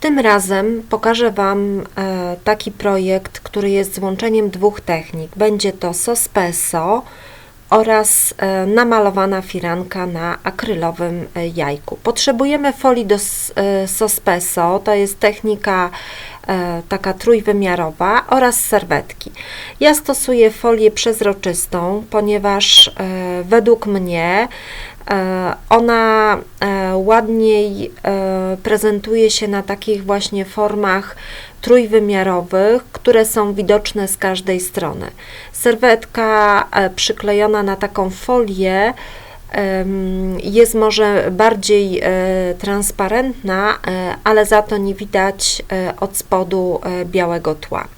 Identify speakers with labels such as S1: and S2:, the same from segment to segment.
S1: Tym razem pokażę Wam e, taki projekt, który jest złączeniem dwóch technik. Będzie to sospeso oraz e, namalowana firanka na akrylowym e, jajku. Potrzebujemy folii do sospeso, to jest technika taka trójwymiarowa oraz serwetki. Ja stosuję folię przezroczystą, ponieważ według mnie ona e, ładniej e, prezentuje się na takich właśnie formach trójwymiarowych, które są widoczne z każdej strony. Serwetka przyklejona na taką folię jest może bardziej e, transparentna, e, ale za to nie widać e, od spodu białego tła.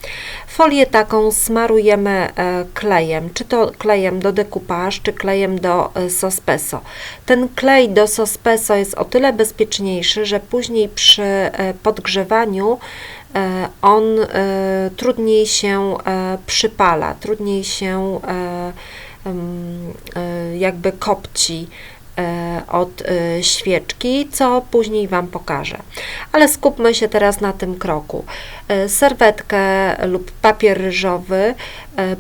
S1: Folię taką smarujemy klejem, czy to klejem do decoupage, czy klejem do sospeso. Ten klej do sospeso jest o tyle bezpieczniejszy, że później przy podgrzewaniu on trudniej się przypala, trudniej się jakby kopci e, od e, świeczki, co później Wam pokażę. Ale skupmy się teraz na tym kroku. Serwetkę lub papier ryżowy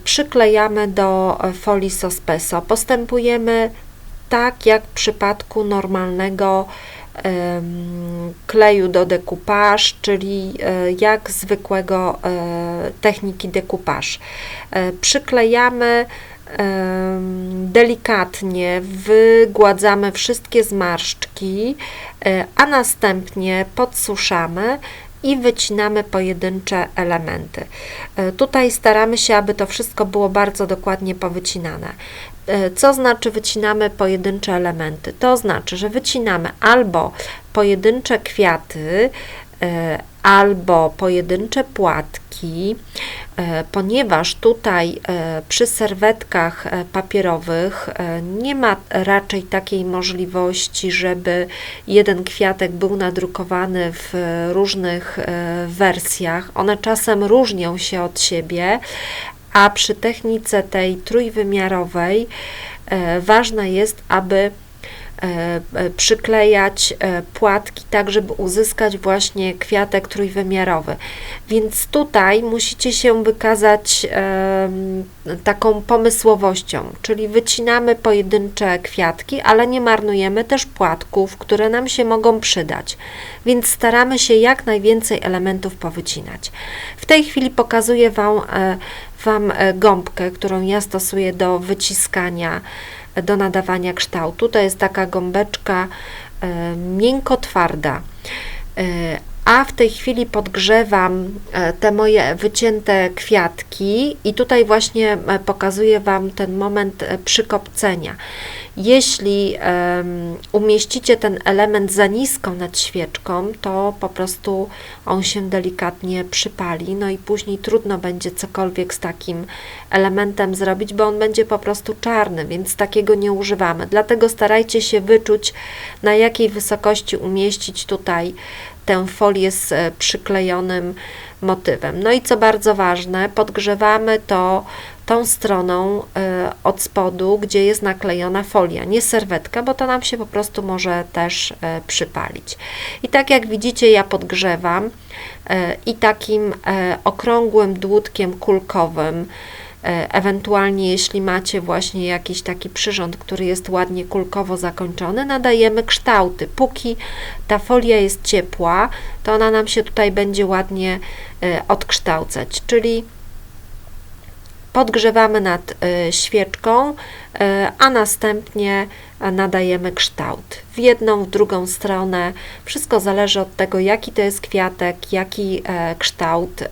S1: przyklejamy do folii sospeso. Postępujemy tak jak w przypadku normalnego kleju do decoupage, czyli jak zwykłego techniki decoupage. Przyklejamy delikatnie wygładzamy wszystkie zmarszczki, e, a następnie podsuszamy i wycinamy pojedyncze elementy. E, tutaj staramy się, aby to wszystko było bardzo dokładnie powycinane. E, co znaczy wycinamy pojedyncze elementy? To znaczy, że wycinamy albo pojedyncze kwiaty, albo pojedyncze płatki, e, ponieważ tutaj e, przy serwetkach e, papierowych nie ma raczej takiej możliwości, żeby jeden kwiatek był nadrukowany w różnych wersjach. One czasem różnią się od siebie, a przy technice tej trójwymiarowej ważne jest, aby E, e, przyklejać e, płatki tak, żeby uzyskać właśnie kwiatek trójwymiarowy. Więc tutaj musicie się wykazać taką pomysłowością, czyli wycinamy pojedyncze kwiatki, ale nie marnujemy też płatków, które nam się mogą przydać. Więc staramy się jak najwięcej elementów powycinać. W tej chwili pokazuję Wam, wam gąbkę, którą ja stosuję do wyciskania do nadawania kształtu. To jest taka gąbeczka e, miękko twarda. E, a w tej chwili podgrzewam e, te moje wycięte kwiatki i tutaj właśnie pokazuję Wam ten moment przykopcenia. Jeśli um, umieścicie ten element za nisko nad świeczką, to po prostu on się delikatnie przypali, no i później trudno będzie cokolwiek z takim elementem zrobić, bo on będzie po prostu czarny, więc takiego nie używamy. Dlatego starajcie się wyczuć, na jakiej wysokości umieścić tutaj tę folię z e, przyklejonym motywem. No i co bardzo ważne, podgrzewamy to tą stroną e, od spodu, gdzie jest naklejona folia, nie serwetka, bo to nam się po prostu może też e, przypalić. I tak jak widzicie, ja podgrzewam i takim okrągłym dłutkiem kulkowym E, ewentualnie jeśli macie właśnie jakiś taki przyrząd, który jest ładnie kulkowo zakończony, nadajemy kształty. Póki ta folia jest ciepła, to ona nam się tutaj będzie ładnie e, odkształcać, czyli podgrzewamy nad e, świeczką, a następnie nadajemy kształt w jedną, w drugą stronę. Wszystko zależy od tego, jaki to jest kwiatek, jaki kształt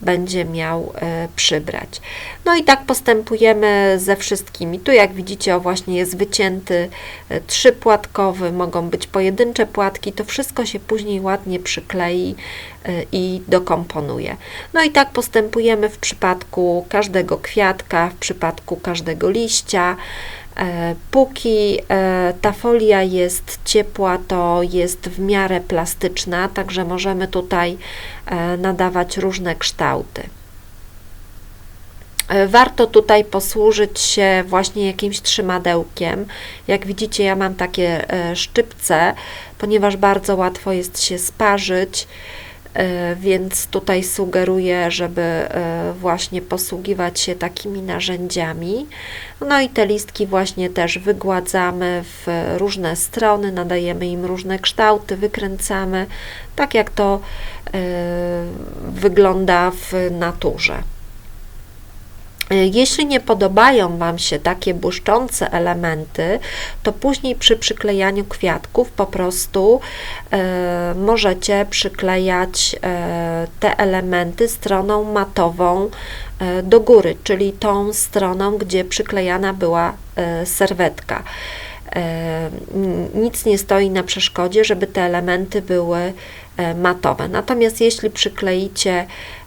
S1: będzie miał e, przybrać. No i tak postępujemy ze wszystkimi. Tu jak widzicie, o właśnie jest wycięty e, trzypłatkowy, mogą być pojedyncze płatki, to wszystko się później ładnie przyklei e, i dokomponuje. No i tak postępujemy w przypadku każdego kwiatka, w przypadku każdego liścia. E, póki e, ta folia jest ciepła, to jest w miarę plastyczna, także możemy tutaj e, nadawać różne kształty. Warto tutaj posłużyć się właśnie jakimś trzymadełkiem. Jak widzicie, ja mam takie szczypce, ponieważ bardzo łatwo jest się sparzyć, więc tutaj sugeruję, żeby właśnie posługiwać się takimi narzędziami. No i te listki właśnie też wygładzamy w różne strony, nadajemy im różne kształty, wykręcamy, tak jak to wygląda w naturze. Jeśli nie podobają Wam się takie błyszczące elementy, to później przy przyklejaniu kwiatków po prostu e, możecie przyklejać e, te elementy stroną matową e, do góry, czyli tą stroną, gdzie przyklejana była e, serwetka. E, nic nie stoi na przeszkodzie, żeby te elementy były e, matowe. Natomiast jeśli przykleicie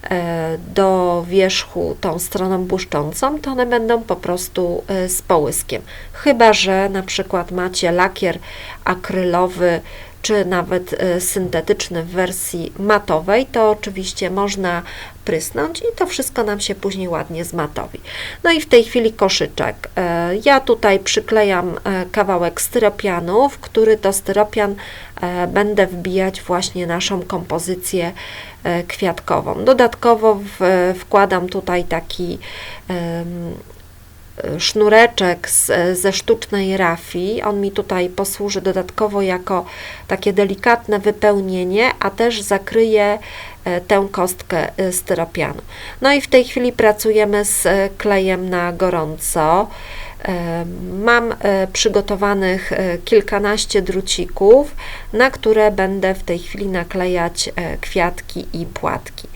S1: e, do wierzchu tą stroną błyszczącą, to one będą po prostu z połyskiem. Chyba, że na przykład macie lakier akrylowy czy nawet e, syntetyczny w wersji matowej, to oczywiście można prysnąć i to wszystko nam się później ładnie zmatowi. No i w tej chwili koszyczek. E, ja tutaj przyklejam e, kawałek styropianu, w który to styropian będę wbijać właśnie naszą kompozycję kwiatkową. Dodatkowo wkładam tutaj taki sznureczek z, ze sztucznej rafii. On mi tutaj posłuży dodatkowo jako takie delikatne wypełnienie, a też zakryje e, tę kostkę e, styropianu. No i w tej chwili pracujemy z e, klejem na gorąco. Mam przygotowanych kilkanaście drucików, na które będę w tej chwili naklejać kwiatki i płatki.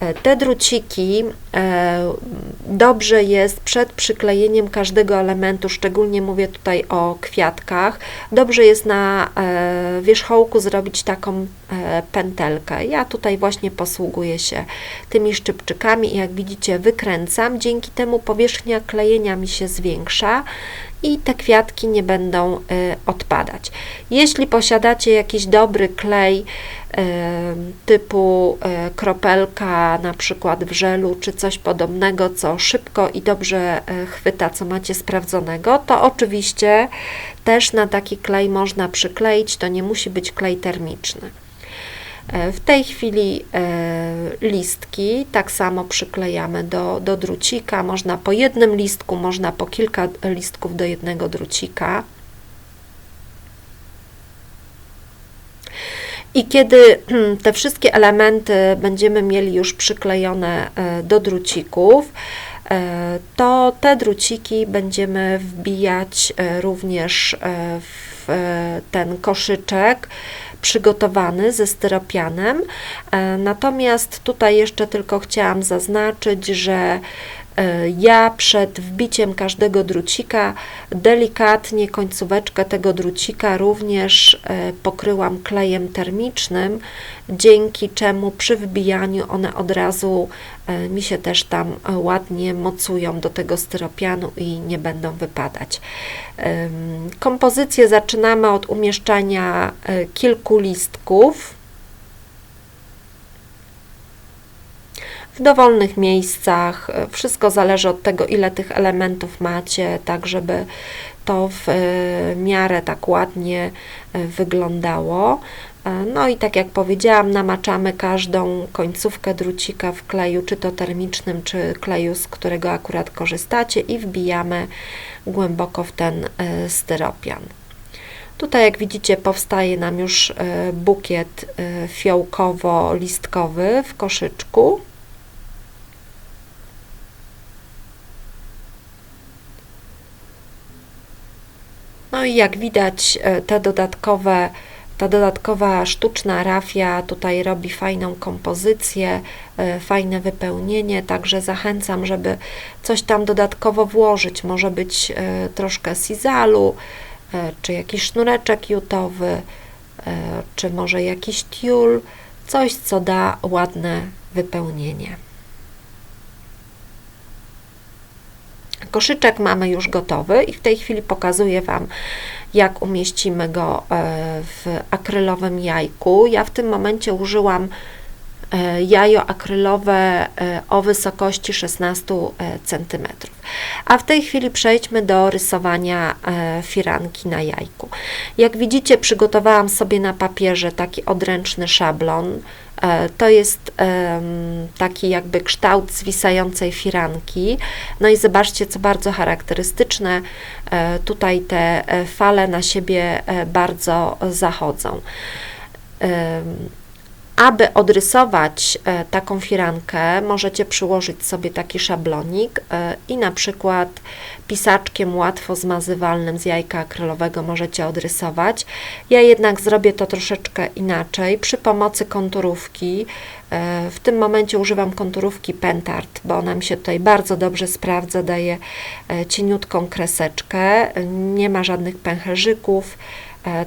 S1: E, te druciki e, dobrze jest przed przyklejeniem każdego elementu, szczególnie mówię tutaj o kwiatkach, dobrze jest na e, wierzchołku zrobić taką pętelkę. Ja tutaj właśnie posługuję się tymi szczypczykami i jak widzicie wykręcam, dzięki temu powierzchnia klejenia mi się zwiększa i te kwiatki nie będą y, odpadać. Jeśli posiadacie jakiś dobry klej y, typu y, kropelka, na przykład w żelu, czy coś podobnego, co szybko i dobrze chwyta, co macie sprawdzonego, to oczywiście też na taki klej można przykleić, to nie musi być klej termiczny. E, w tej chwili e, listki tak samo przyklejamy do, do drucika. Można po jednym listku, można po kilka listków do jednego drucika. I kiedy te wszystkie elementy będziemy mieli już przyklejone e, do drucików, to te druciki będziemy wbijać również w ten koszyczek przygotowany ze styropianem. E, natomiast tutaj jeszcze tylko chciałam zaznaczyć, że ja przed wbiciem każdego drucika delikatnie końcóweczkę tego drucika również e, pokryłam klejem termicznym, dzięki czemu przy wbijaniu one od razu mi się też tam ładnie mocują do tego styropianu i nie będą wypadać. Kompozycję zaczynamy od umieszczania kilku listków w dowolnych miejscach. Wszystko zależy od tego, ile tych elementów macie, tak żeby to w e, miarę tak ładnie e, wyglądało. E, no i tak jak powiedziałam, namaczamy każdą końcówkę drucika w kleju, czy to termicznym, czy kleju, z którego akurat korzystacie i wbijamy głęboko w ten styropian. Tutaj jak widzicie powstaje nam już bukiet fiołkowo-listkowy w koszyczku. No i jak widać, e, te dodatkowe, ta dodatkowa sztuczna rafia tutaj robi fajną kompozycję, e, fajne wypełnienie, także zachęcam, żeby coś tam dodatkowo włożyć. Może być e, troszkę sizalu, czy jakiś sznureczek jutowy, czy może jakiś tiul, coś, co da ładne wypełnienie. Koszyczek mamy już gotowy i w tej chwili pokazuję Wam, jak umieścimy go e, w akrylowym jajku. Ja w tym momencie użyłam jajo akrylowe e, o wysokości 16 cm. A w tej chwili przejdźmy do rysowania firanki na jajku. Jak widzicie, przygotowałam sobie na papierze taki odręczny szablon. To jest taki jakby kształt zwisającej firanki. No i zobaczcie, co bardzo charakterystyczne, tutaj te fale na siebie bardzo zachodzą. Aby odrysować e, taką firankę, możecie przyłożyć sobie taki szablonik e, i na przykład pisaczkiem łatwo zmazywalnym z jajka akrylowego możecie odrysować. Ja jednak zrobię to troszeczkę inaczej przy pomocy konturówki. E, w tym momencie używam konturówki Pentart, bo ona mi się tutaj bardzo dobrze sprawdza, daje cieniutką kreseczkę, nie ma żadnych pęcherzyków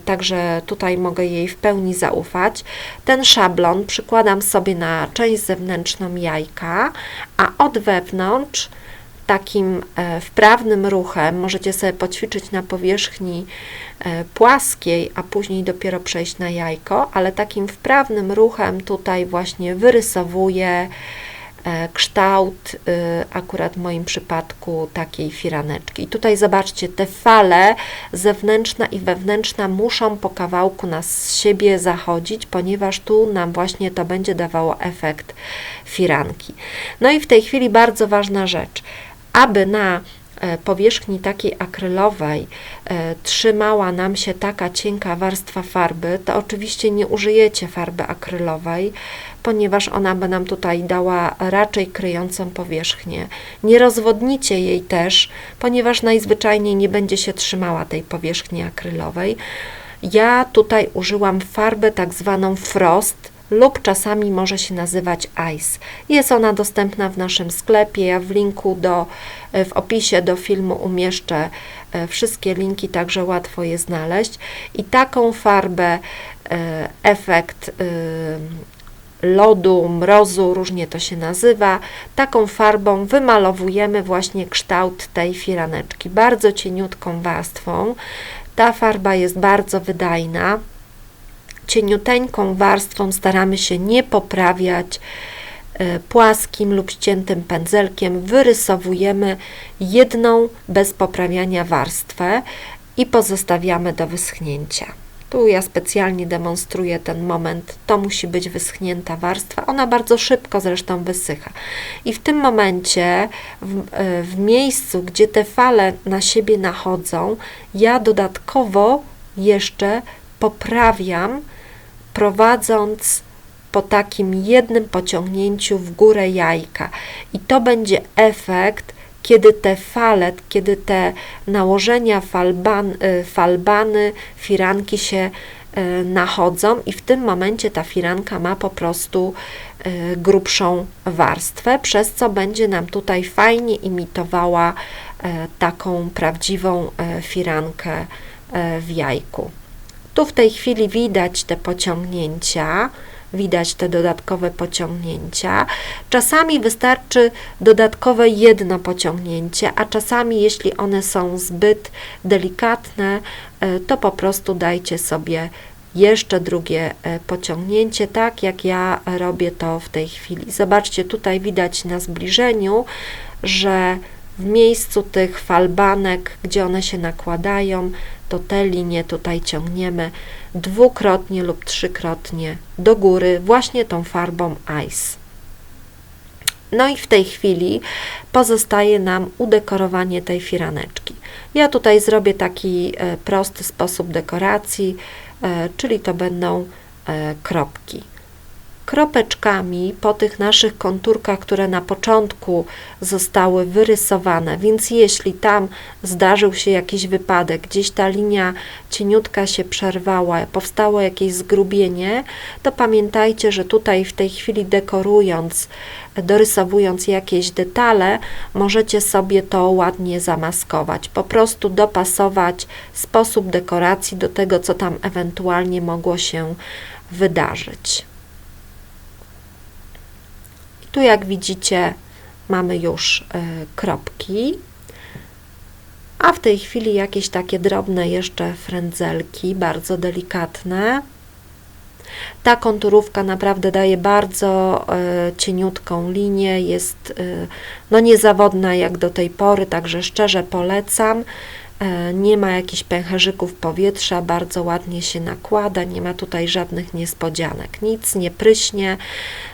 S1: także tutaj mogę jej w pełni zaufać. Ten szablon przykładam sobie na część zewnętrzną jajka, a od wewnątrz takim e, wprawnym ruchem możecie sobie poćwiczyć na powierzchni e, płaskiej, a później dopiero przejść na jajko, ale takim wprawnym ruchem tutaj właśnie wyrysowuję E, kształt, y, akurat w moim przypadku takiej firaneczki. I tutaj zobaczcie, te fale zewnętrzna i wewnętrzna muszą po kawałku na siebie zachodzić, ponieważ tu nam właśnie to będzie dawało efekt firanki. No i w tej chwili bardzo ważna rzecz, aby na e, powierzchni takiej akrylowej e, trzymała nam się taka cienka warstwa farby, to oczywiście nie użyjecie farby akrylowej, ponieważ ona by nam tutaj dała raczej kryjącą powierzchnię. Nie rozwodnicie jej też, ponieważ najzwyczajniej nie będzie się trzymała tej powierzchni akrylowej. Ja tutaj użyłam farby tak zwaną frost, lub czasami może się nazywać Ice. Jest ona dostępna w naszym sklepie. Ja w linku do, w opisie do filmu umieszczę e, wszystkie linki, także łatwo je znaleźć. I taką farbę, e, efekt lodu, mrozu, różnie to się nazywa. Taką farbą wymalowujemy właśnie kształt tej firaneczki, bardzo cieniutką warstwą. Ta farba jest bardzo wydajna. Cieniuteńką warstwą staramy się nie poprawiać e, płaskim lub ściętym pędzelkiem wyrysowujemy jedną bez poprawiania warstwę i pozostawiamy do wyschnięcia. Tu ja specjalnie demonstruję ten moment. To musi być wyschnięta warstwa. Ona bardzo szybko zresztą wysycha. I w tym momencie, w, e, w miejscu, gdzie te fale na siebie nachodzą, ja dodatkowo jeszcze poprawiam, prowadząc po takim jednym pociągnięciu w górę jajka. I to będzie efekt kiedy te fale, kiedy te nałożenia falban, y, falbany, firanki się y, nachodzą i w tym momencie ta firanka ma po prostu y, grubszą warstwę, przez co będzie nam tutaj fajnie imitowała taką prawdziwą firankę w jajku. Tu w tej chwili widać te pociągnięcia, widać te dodatkowe pociągnięcia. Czasami wystarczy dodatkowe jedno pociągnięcie, a czasami, jeśli one są zbyt delikatne, e, to po prostu dajcie sobie jeszcze drugie e, pociągnięcie, tak jak ja robię to w tej chwili. Zobaczcie, tutaj widać na zbliżeniu, że w miejscu tych falbanek, gdzie one się nakładają, to te linie tutaj ciągniemy dwukrotnie lub trzykrotnie do góry właśnie tą farbą Ice. No i w tej chwili pozostaje nam udekorowanie tej firaneczki. Ja tutaj zrobię taki e, prosty sposób dekoracji, e, czyli to będą e, kropki kropeczkami po tych naszych konturkach, które na początku zostały wyrysowane. Więc jeśli tam zdarzył się jakiś wypadek, gdzieś ta linia cieniutka się przerwała, powstało jakieś zgrubienie, to pamiętajcie, że tutaj w tej chwili dekorując, dorysowując jakieś detale, możecie sobie to ładnie zamaskować. Po prostu dopasować sposób dekoracji do tego, co tam ewentualnie mogło się wydarzyć. Tu jak widzicie mamy już y, kropki, a w tej chwili jakieś takie drobne jeszcze frędzelki, bardzo delikatne. Ta konturówka naprawdę daje bardzo e, cieniutką linię, jest e, no niezawodna jak do tej pory, także szczerze polecam. E, nie ma jakichś pęcherzyków powietrza, bardzo ładnie się nakłada, nie ma tutaj żadnych niespodzianek, nic nie pryśnie.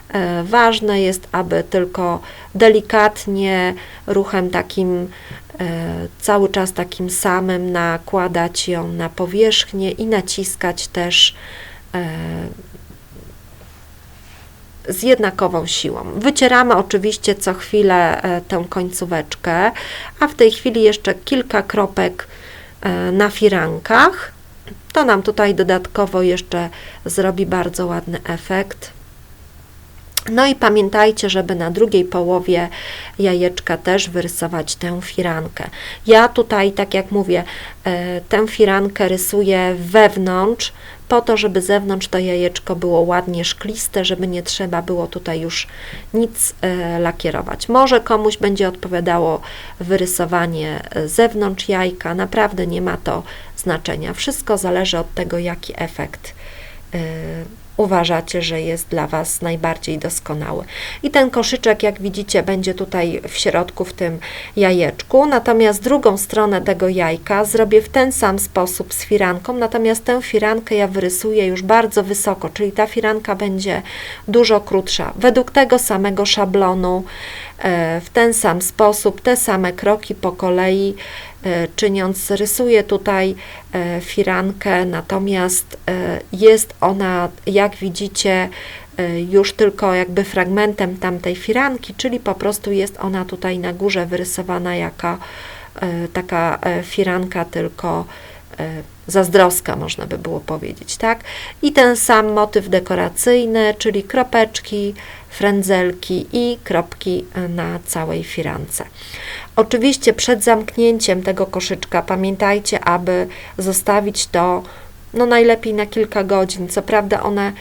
S1: E, ważne jest, aby tylko delikatnie, ruchem takim e, cały czas takim samym nakładać ją na powierzchnię i naciskać też z jednakową siłą. Wycieramy oczywiście co chwilę e, tę końcóweczkę, a w tej chwili jeszcze kilka kropek e, na firankach. To nam tutaj dodatkowo jeszcze zrobi bardzo ładny efekt. No i pamiętajcie, żeby na drugiej połowie jajeczka też wyrysować tę firankę. Ja tutaj, tak jak mówię, e, tę firankę rysuję wewnątrz, po to, żeby zewnątrz to jajeczko było ładnie szkliste, żeby nie trzeba było tutaj już nic e, lakierować. Może komuś będzie odpowiadało wyrysowanie e, zewnątrz jajka, naprawdę nie ma to znaczenia. Wszystko zależy od tego, jaki efekt uważacie, że jest dla Was najbardziej doskonały. I ten koszyczek, jak widzicie, będzie tutaj w środku, w tym jajeczku, natomiast drugą stronę tego jajka zrobię w ten sam sposób z firanką, natomiast tę firankę ja wyrysuję już bardzo wysoko, czyli ta firanka będzie dużo krótsza. Według tego samego szablonu, e, w ten sam sposób, te same kroki po kolei, czyniąc, rysuję tutaj e, firankę, natomiast e, jest ona, jak widzicie, już tylko jakby fragmentem tamtej firanki, czyli po prostu jest ona tutaj na górze wyrysowana jako taka firanka, tylko zazdroska, można by było powiedzieć, tak? I ten sam motyw dekoracyjny, czyli kropeczki, frędzelki i kropki na całej firance. Oczywiście przed zamknięciem tego koszyczka pamiętajcie, aby zostawić to no najlepiej na kilka godzin. Co prawda one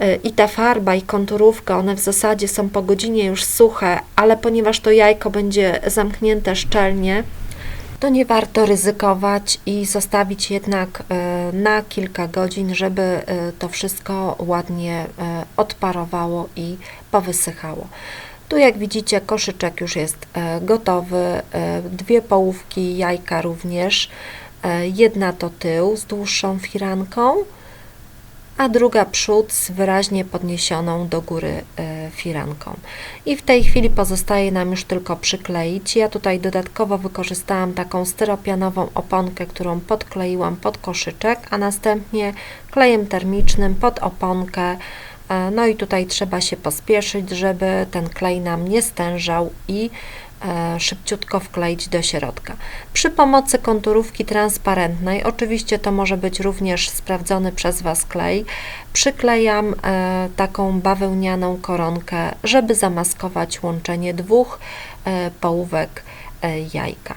S1: e, i ta farba, i konturówka, one w zasadzie są po godzinie już suche, ale ponieważ to jajko będzie zamknięte szczelnie, to nie warto ryzykować i zostawić jednak e, na kilka godzin, żeby e, to wszystko ładnie odparowało i powysychało. Tu jak widzicie koszyczek już jest e, gotowy, e, dwie połówki jajka również, e, jedna to tył z dłuższą firanką, a druga przód z wyraźnie podniesioną do góry firanką. I w tej chwili pozostaje nam już tylko przykleić. Ja tutaj dodatkowo wykorzystałam taką styropianową oponkę, którą podkleiłam pod koszyczek, a następnie klejem termicznym pod oponkę E, no i tutaj trzeba się pospieszyć, żeby ten klej nam nie stężał i e, szybciutko wkleić do środka. Przy pomocy konturówki transparentnej, oczywiście to może być również sprawdzony przez Was klej, przyklejam e, taką bawełnianą koronkę, żeby zamaskować łączenie dwóch połówek jajka.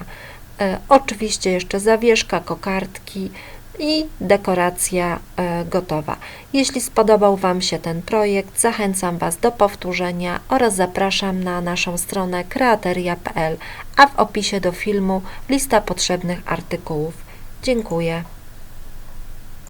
S1: Oczywiście jeszcze zawieszka, kokardki, i dekoracja e, gotowa. Jeśli spodobał Wam się ten projekt, zachęcam Was do powtórzenia oraz zapraszam na naszą stronę kreateria.pl, a w opisie do filmu lista potrzebnych artykułów. Dziękuję.